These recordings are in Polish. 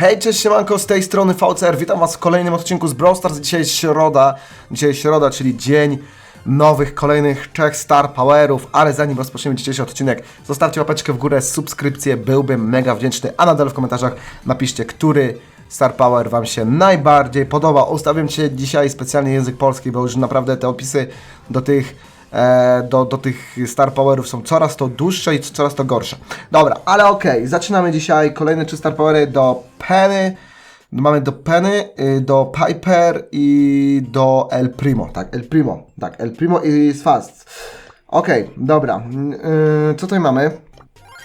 Hej, cześć siemanko, z tej strony VCR, witam was w kolejnym odcinku z Brawl Stars. Dzisiaj jest środa, dzisiaj jest środa, czyli dzień nowych, kolejnych trzech Star Powerów, ale zanim rozpoczniemy dzisiejszy odcinek, zostawcie łapeczkę w górę, subskrypcję, byłbym mega wdzięczny, a nadal w komentarzach napiszcie, który Star Power wam się najbardziej podoba. Ustawiam się dzisiaj specjalnie język polski, bo już naprawdę te opisy do tych do, do tych Star Powerów są coraz to dłuższe i coraz to gorsze. Dobra, ale okej, zaczynamy dzisiaj kolejne trzy Star Powery do Penny. Mamy do Penny, y, do Piper i do El Primo. Tak, El Primo. Tak, El Primo i Fast. Okej, dobra. Yy, co tutaj mamy?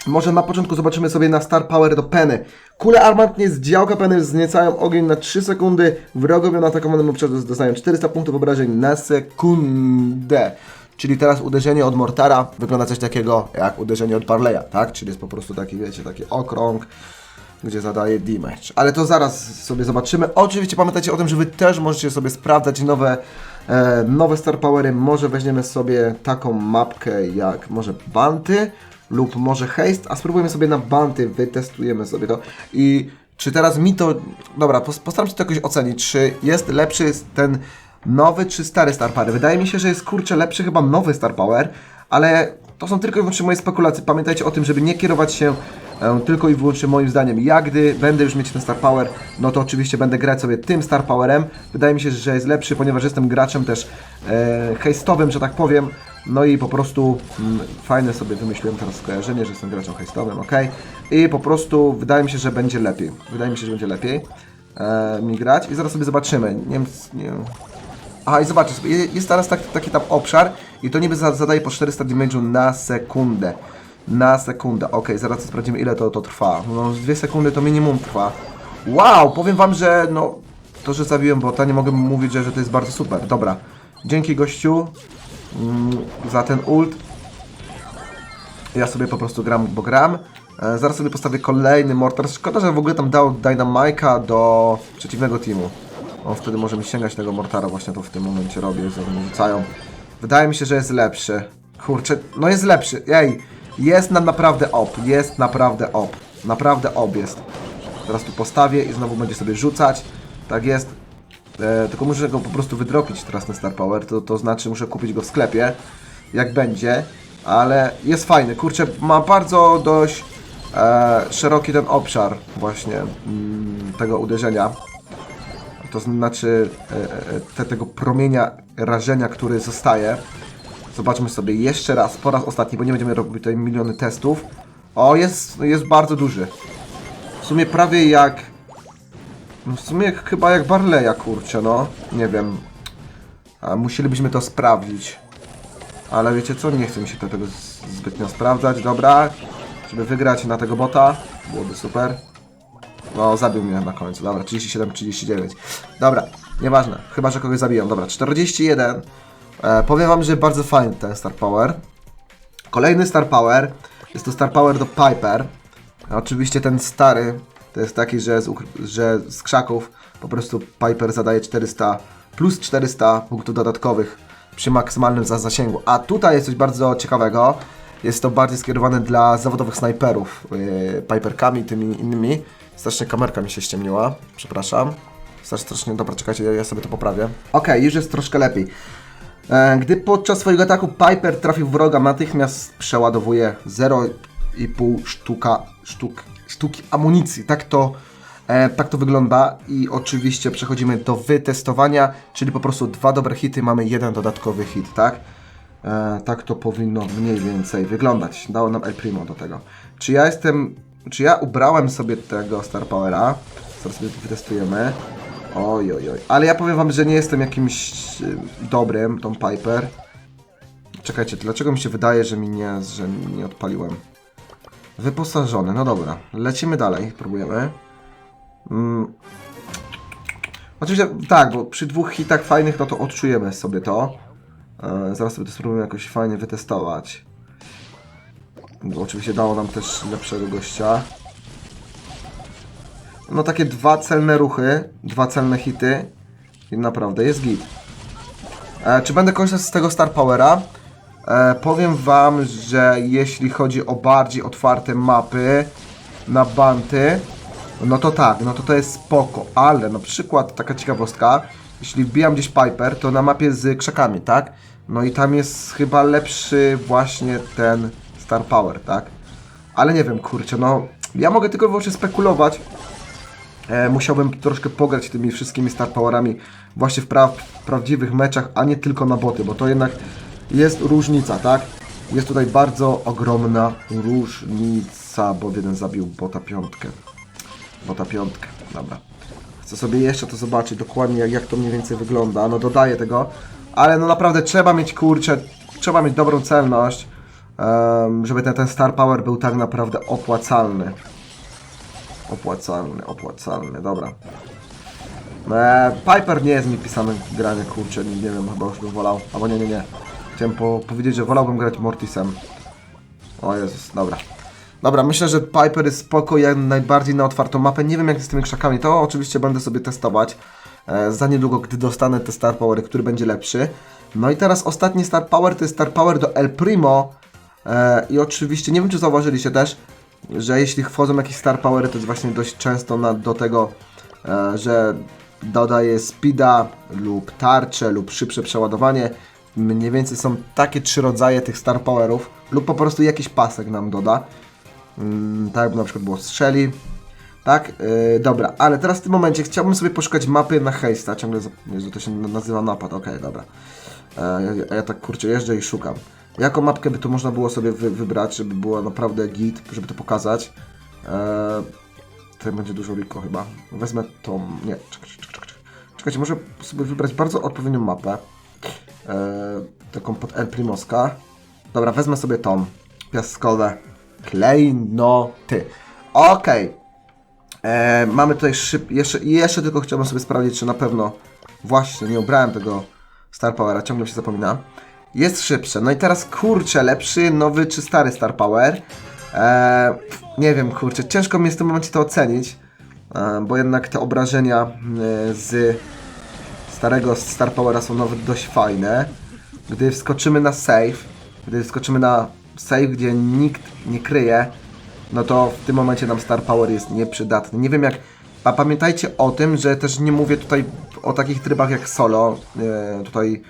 Może na początku zobaczymy sobie na Star Power do Penny. Kule armatnie z działka Penny wzniecają ogień na 3 sekundy. Wrogowie na atakowanym obszarze dostają 400 punktów obrażeń na sekundę. Czyli teraz uderzenie od Mortara wygląda coś takiego jak uderzenie od Parleya, tak? Czyli jest po prostu taki, wiecie, taki okrąg, gdzie zadaje damage. Ale to zaraz sobie zobaczymy. Oczywiście pamiętajcie o tym, że Wy też możecie sobie sprawdzać nowe, e, nowe Star Powery. Może weźmiemy sobie taką mapkę jak może Banty lub może Haste, a spróbujemy sobie na Banty, wytestujemy sobie to i czy teraz mi to... Dobra, pos- postaram się to jakoś ocenić, czy jest lepszy ten nowy czy stary Star Power. Wydaje mi się, że jest kurczę lepszy chyba nowy Star Power, ale to są tylko i wyłącznie moje spekulacje. Pamiętajcie o tym, żeby nie kierować się e, tylko i wyłącznie moim zdaniem. Ja gdy będę już mieć ten Star Power, no to oczywiście będę grać sobie tym Star Powerem. Wydaje mi się, że jest lepszy, ponieważ jestem graczem też e, hejstowym, że tak powiem. No i po prostu mm, fajne sobie wymyśliłem teraz skojarzenie, że jestem graczem hejstowym, ok? I po prostu wydaje mi się, że będzie lepiej. Wydaje mi się, że będzie lepiej e, mi grać i zaraz sobie zobaczymy. Nie nie. Aha, i je- jest teraz taki, taki tam obszar i to niby za- zadaje po 400 damage'u na sekundę. Na sekundę, ok, zaraz sprawdzimy ile to, to trwa. No, z 2 sekundy to minimum trwa. Wow, powiem wam, że no, to, że zabiłem bota, nie mogę mówić, że, że to jest bardzo super. Dobra, dzięki gościu mm, za ten ult. Ja sobie po prostu gram, bo gram. E, zaraz sobie postawię kolejny Mortar. Szkoda, że w ogóle tam dał Dynamike'a do przeciwnego teamu. On wtedy może mi sięgać tego Mortara, właśnie to w tym momencie robię, że oni rzucają. Wydaje mi się, że jest lepszy. Kurczę, no jest lepszy. Ej, jest nam naprawdę op, jest naprawdę op. Naprawdę op jest. Teraz tu postawię i znowu będzie sobie rzucać. Tak jest. E, tylko muszę go po prostu wydropić teraz na Star Power, to, to znaczy muszę kupić go w sklepie, jak będzie, ale jest fajny, kurczę, ma bardzo dość e, szeroki ten obszar właśnie mm, tego uderzenia, to znaczy e, e, te, tego promienia rażenia, który zostaje. Zobaczmy sobie jeszcze raz, po raz ostatni, bo nie będziemy robić tutaj miliony testów. O, jest, jest bardzo duży. W sumie prawie jak no w sumie chyba jak Barleya, kurczę, no. Nie wiem. A musielibyśmy to sprawdzić. Ale wiecie co? Nie chce mi się tego zbytnio sprawdzać. Dobra. Żeby wygrać na tego bota. Byłoby super. No, zabił mnie na końcu. Dobra, 37, 39. Dobra, nieważne. Chyba, że kogoś zabiją. Dobra, 41. E, powiem wam, że bardzo fajny ten Star Power. Kolejny Star Power. Jest to Star Power do Piper. Oczywiście ten stary to jest taki, że z, że z krzaków po prostu Piper zadaje 400 plus 400 punktów dodatkowych przy maksymalnym za- zasięgu. A tutaj jest coś bardzo ciekawego. Jest to bardziej skierowane dla zawodowych snajperów yy, Piperkami tymi innymi. Strasznie kamerka mi się ściemniła. Przepraszam. Strasznie, dobra, czekajcie, ja, ja sobie to poprawię. Okej, już jest troszkę lepiej. E, Gdy podczas swojego ataku Piper trafi w wroga, natychmiast przeładowuje 0,5 sztuka, sztuk, sztuki amunicji. Tak to, e, tak to wygląda i oczywiście przechodzimy do wytestowania, czyli po prostu dwa dobre hity, mamy jeden dodatkowy hit, tak? E, tak to powinno mniej więcej wyglądać. Dało nam El Primo do tego. Czy ja jestem, czy ja ubrałem sobie tego Star Powera? Zaraz sobie to wytestujemy. Oj, oj, oj. Ale ja powiem wam, że nie jestem jakimś y, dobrym, tą Piper. Czekajcie, dlaczego mi się wydaje, że mi nie, że nie odpaliłem? Wyposażony, no dobra. Lecimy dalej, próbujemy. Mm. Oczywiście, tak, bo przy dwóch hitach fajnych, no to odczujemy sobie to. E, zaraz sobie to spróbujemy jakoś fajnie wytestować. Oczywiście dało nam też lepszego gościa. No takie dwa celne ruchy, dwa celne hity i naprawdę jest git. E, czy będę korzystał z tego Star Powera? E, powiem wam, że jeśli chodzi o bardziej otwarte mapy na banty, no to tak, no to to jest spoko, ale na przykład taka ciekawostka, jeśli wbijam gdzieś Piper, to na mapie z krzakami, tak? No i tam jest chyba lepszy właśnie ten Star Power, tak? Ale nie wiem, kurczę, no ja mogę tylko wyłącznie spekulować, e, musiałbym troszkę pograć tymi wszystkimi Star Powerami właśnie w, pra w prawdziwych meczach, a nie tylko na boty, bo to jednak jest różnica, tak? Jest tutaj bardzo ogromna różnica, bo jeden zabił bota piątkę. Bota piątkę, dobra. Chcę sobie jeszcze to zobaczyć dokładnie, jak, jak to mniej więcej wygląda. No dodaję tego, ale no naprawdę trzeba mieć kurczę, trzeba mieć dobrą celność, żeby ten, ten Star Power był tak naprawdę opłacalny. Opłacalny, opłacalny, dobra. E, Piper nie jest mi pisany granie, kurczę, nie, nie wiem, chyba już bym wolał. Albo nie, nie, nie. Chciałem po, powiedzieć, że wolałbym grać Mortisem. O Jezus, dobra. Dobra, myślę, że Piper jest spoko, jak najbardziej na otwartą mapę. Nie wiem jak z tymi krzakami, to oczywiście będę sobie testować. E, za niedługo, gdy dostanę te Star Powery, który będzie lepszy. No i teraz ostatni Star Power to jest Star Power do El Primo. E, I oczywiście, nie wiem czy zauważyliście też, że jeśli wchodzą jakieś Star Powery, to jest właśnie dość często na, do tego, e, że dodaje speeda lub tarczę lub szybsze przeładowanie. Mniej więcej są takie trzy rodzaje tych Star Powerów lub po prostu jakiś pasek nam doda. Mm, tak jakby na przykład było strzeli. Tak, yy, dobra, ale teraz w tym momencie chciałbym sobie poszukać mapy na hejsta. Ciągle, Jezu, to się nazywa napad, okej, dobra. E, ja, ja tak kurczę jeżdżę i szukam. Jaką mapkę by tu można było sobie wy, wybrać, żeby była naprawdę git, żeby to pokazać? E, tutaj będzie dużo Rico chyba. Wezmę tą. Nie, czekaj, czekaj, czekaj. Czekajcie, może sobie wybrać bardzo odpowiednią mapę. E, taką pod El Primoska. Dobra, wezmę sobie tą. Piaskowe klejnoty. Okej. E, mamy tutaj szyb... Jeszcze, jeszcze tylko chciałbym sobie sprawdzić, czy na pewno właśnie nie ubrałem tego Star Powera, ciągle się zapomina. Jest szybsze. No i teraz kurczę, lepszy, nowy czy stary Star Power? E, nie wiem, kurczę, ciężko mi jest w tym momencie to ocenić, e, bo jednak te obrażenia e, z starego Star Powera są nawet dość fajne. Gdy wskoczymy na save, gdy wskoczymy na save, gdzie nikt nie kryje, no to w tym momencie nam Star Power jest nieprzydatny. Nie wiem jak. A pamiętajcie o tym, że też nie mówię tutaj o takich trybach jak solo. E, tutaj,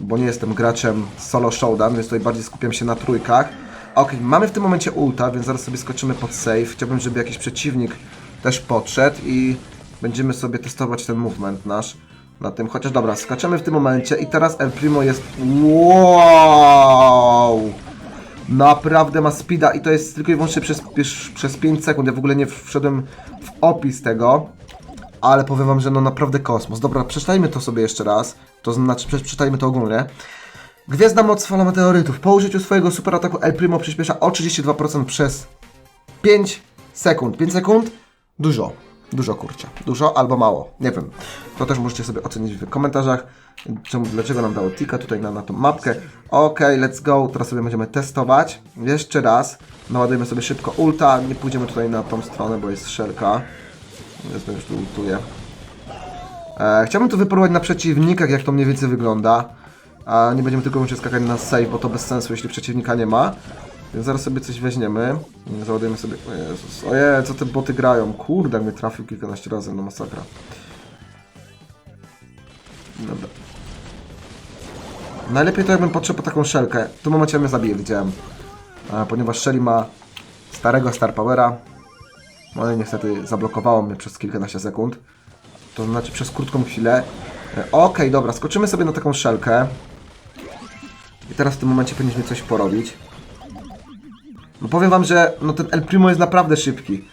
bo nie jestem graczem solo showdown, więc tutaj bardziej skupiam się na trójkach. Ok, mamy w tym momencie ulta, więc zaraz sobie skoczymy pod save. Chciałbym, żeby jakiś przeciwnik też podszedł i będziemy sobie testować ten movement nasz na tym. Chociaż dobra, skaczemy w tym momencie i teraz El Primo jest. Wow! Naprawdę ma speeda i to jest tylko i wyłącznie przez, przez 5 sekund. Ja w ogóle nie wszedłem w opis tego, ale powiem wam, że no naprawdę kosmos. Dobra, przeczytajmy to sobie jeszcze raz. To znaczy, prze- przeczytajmy to ogólnie. Gwiazda moc fala meteorytów. Po użyciu swojego superataku El Primo przyspiesza o 32% przez 5 sekund. 5 sekund? Dużo. Dużo kurczę. Dużo albo mało. Nie wiem. To też możecie sobie ocenić w komentarzach. Czemu, dlaczego nam dało tika tutaj na, na tą mapkę. Ok, let's go. Teraz sobie będziemy testować. Jeszcze raz. Naładujemy sobie szybko ulta. Nie pójdziemy tutaj na tą stronę, bo jest szelka. Więc już tu ultuję. E, chciałbym tu wypróbować na przeciwnikach, jak to mniej więcej wygląda. A nie będziemy tylko muszę skakać na save, bo to bez sensu, jeśli przeciwnika nie ma. Więc zaraz sobie coś weźmiemy. Załadujemy sobie. O Jezus. Ojej, co te boty grają? Kurde, mnie trafił kilkanaście razy, no masakra. Dobra. Najlepiej to jakbym podszedł po taką szelkę. W tym momencie mnie zabije, widziałem. A, ponieważ Shelly ma starego Star Powera. No i niestety zablokowało mnie przez kilkanaście sekund. To znaczy przez krótką chwilę. E, Okej, dobra, skoczymy sobie na taką szelkę. I teraz w tym momencie powinniśmy coś porobić. No powiem wam, że no ten El Primo jest naprawdę szybki.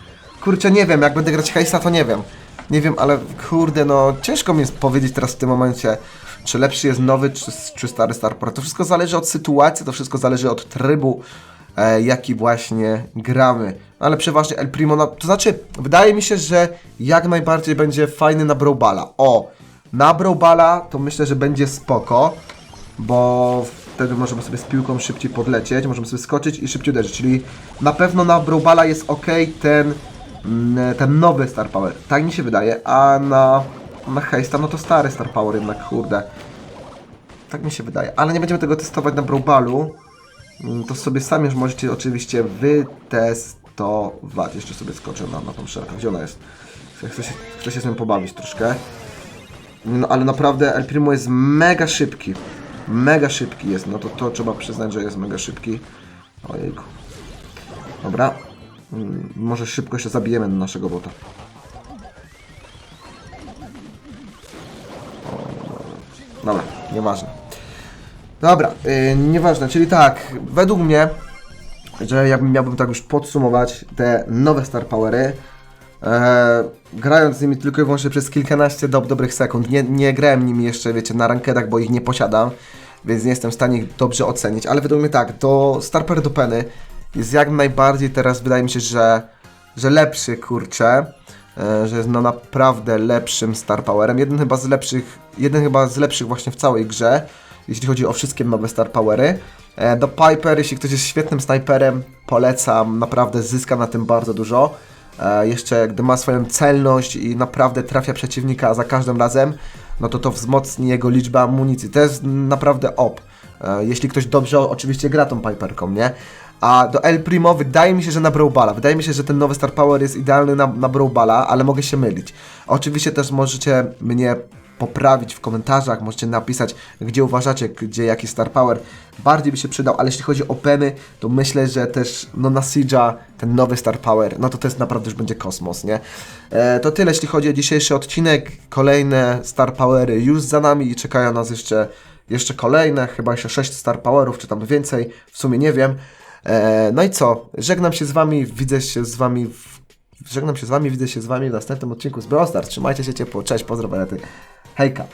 Kurczę, nie wiem, jak będę grać hejsa, to nie wiem. Nie wiem, ale kurde, no ciężko mi jest powiedzieć teraz w tym momencie, czy lepszy jest nowy, czy, czy stary Star Power. To wszystko zależy od sytuacji, to wszystko zależy od trybu, e, jaki właśnie gramy. No, ale przeważnie El Primo, no, to znaczy, wydaje mi się, że jak najbardziej będzie fajny na Brobala. O, na Brobala to myślę, że będzie spoko, bo wtedy możemy sobie z piłką szybciej podlecieć, możemy sobie skoczyć i szybciej uderzyć, czyli na pewno na Brobala jest ok ten, mm, ten nowy Star Power, tak mi się wydaje, a na, na Heista no to stary Star Power jednak, kurde. Tak mi się wydaje, ale nie będziemy tego testować na Brobalu, Mm, to sobie sami już możecie oczywiście wytestować. Jeszcze sobie skoczę na, na tą szelkę. Gdzie ona jest? Chcę, się, chcę się z nią pobawić troszkę. No ale naprawdę El Primo jest mega szybki. Mega szybki jest, no to to trzeba przyznać, że jest mega szybki. Ojejku. Dobra. Mm, Może szybko jeszcze zabijemy naszego bota. Dobra, nieważne. Dobra, yy, nieważne, czyli tak, według mnie, że jakbym miałbym tak już podsumować te nowe Star Powery, e, grając z nimi tylko i wyłącznie przez kilkanaście dob dobrych sekund, nie, nie grałem nimi jeszcze, wiecie, na rankedach, bo ich nie posiadam, więc nie jestem w stanie ich dobrze ocenić, ale według mnie tak, do Star Power do Penny jest jak najbardziej teraz, wydaje mi się, że, że lepszy, kurczę, e, że jest no naprawdę lepszym Star Powerem, jeden chyba z lepszych, jeden chyba z lepszych właśnie w całej grze, jeśli chodzi o wszystkie nowe Star Powery. E, Do Piper, jeśli ktoś jest świetnym snajperem, polecam, naprawdę zyska na tym bardzo dużo. E, Jeszcze gdy ma swoją celność i naprawdę trafia przeciwnika za każdym razem, no to to wzmocni jego liczbę amunicji. To jest naprawdę op. E, Jeśli ktoś dobrze oczywiście gra tą Piperką, nie? A do El Primo wydaje mi się, że na Brawlballa. Wydaje mi się, że ten nowy Star Power jest idealny na, na Brawlballa, ale mogę się mylić. Oczywiście też możecie mnie poprawić w komentarzach, możecie napisać, gdzie uważacie, gdzie jaki Star Power bardziej by się przydał, ale jeśli chodzi o Penny, to myślę, że też no na Siege'a ten nowy Star Power, no to to jest naprawdę już będzie kosmos, nie? E, to tyle, jeśli chodzi o dzisiejszy odcinek. Kolejne Star Powery już za nami i czekają nas jeszcze, jeszcze kolejne, chyba jeszcze 6 Star Powerów, czy tam więcej, w sumie nie wiem. E, no i co? Żegnam się z Wami, widzę się z Wami w Żegnam się z Wami, widzę się z Wami w następnym odcinku z Brawl Stars. Trzymajcie się ciepło, cześć, pozdro, 配下